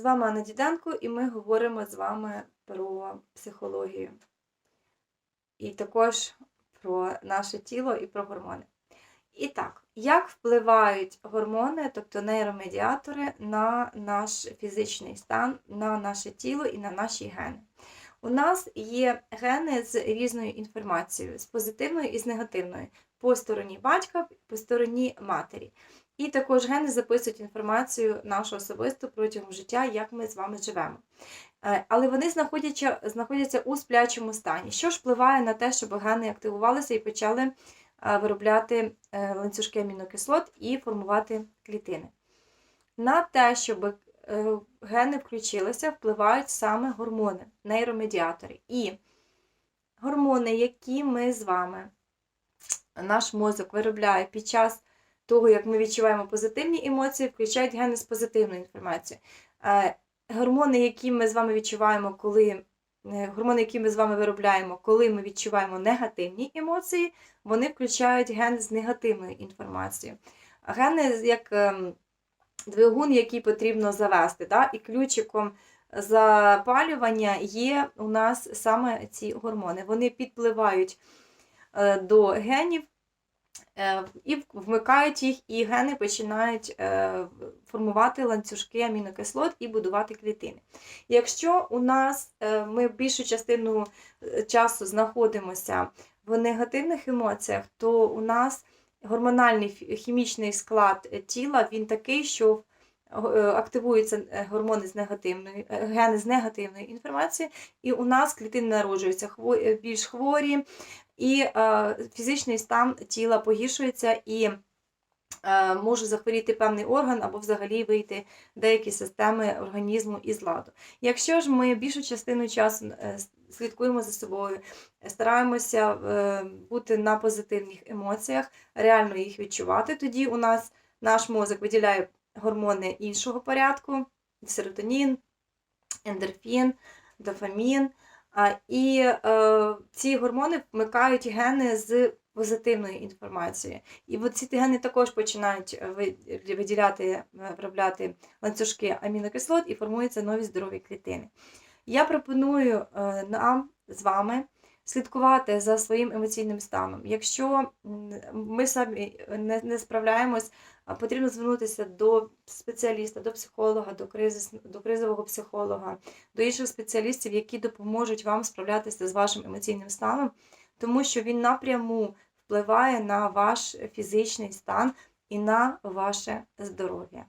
З вами Анна Діденко, і ми говоримо з вами про психологію. І також про наше тіло і про гормони. І так, як впливають гормони, тобто нейромедіатори, на наш фізичний стан, на наше тіло і на наші гени? У нас є гени з різною інформацією, з позитивною і з негативною, по стороні батька, по стороні матері. І також гени записують інформацію нашу особисту протягом життя, як ми з вами живемо. Е, Але вони знаходяться, знаходяться у сплячому стані. Що ж впливає на те, щоб гени активувалися і почали е, виробляти е, ланцюжки амінокислот і формувати клітини? На те, щоб гени включилися, впливають саме гормони, нейромедіатори. І гормони, які ми з вами, наш мозок виробляє під час того, як ми відчуваємо позитивні емоції, включають гени з позитивною інформацією. Гормони, які ми з вами відчуваємо, коли е, гормони, які ми з вами виробляємо, коли ми відчуваємо негативні емоції, вони включають гени з негативною інформацією. Гени як ем, двигун, який потрібно завести. Да? І ключиком запалювання є у нас саме ці гормони. Вони підпливають е, до генів і вмикають їх, і гени починають е, формувати ланцюжки амінокислот і будувати клітини. Якщо у нас е, ми більшу частину е, часу знаходимося в негативних емоціях, то у нас гормональний хімічний склад е, тіла він такий, що е, активуються е, гормони з негативною, е, гени з негативною інформацією, і у нас клітини народжуються е, більш хворі, і е, фізичний стан тіла погіршується і е, може захворіти певний орган або взагалі вийти деякі системи організму із ладу. Якщо ж ми більшу частину часу е, слідкуємо за собою, е, стараємося е, бути на позитивних емоціях, реально їх відчувати, тоді у нас наш мозок виділяє гормони іншого порядку: серотонін, ендорфін, дофамін. І е, ці гормони вмикають гени з позитивною інформацією. І от ці гени також починають е, виділяти, е, виробляти ланцюжки амінокислот і формуються нові здорові клітини. Я пропоную нам з вами слідкувати за своїм емоційним станом. Якщо ми самі не, не справляємось, потрібно звернутися до спеціаліста, до психолога, до, кризис, до кризового психолога, до інших спеціалістів, які допоможуть вам справлятися з вашим емоційним станом, тому що він напряму впливає на ваш фізичний стан і на ваше здоров'я.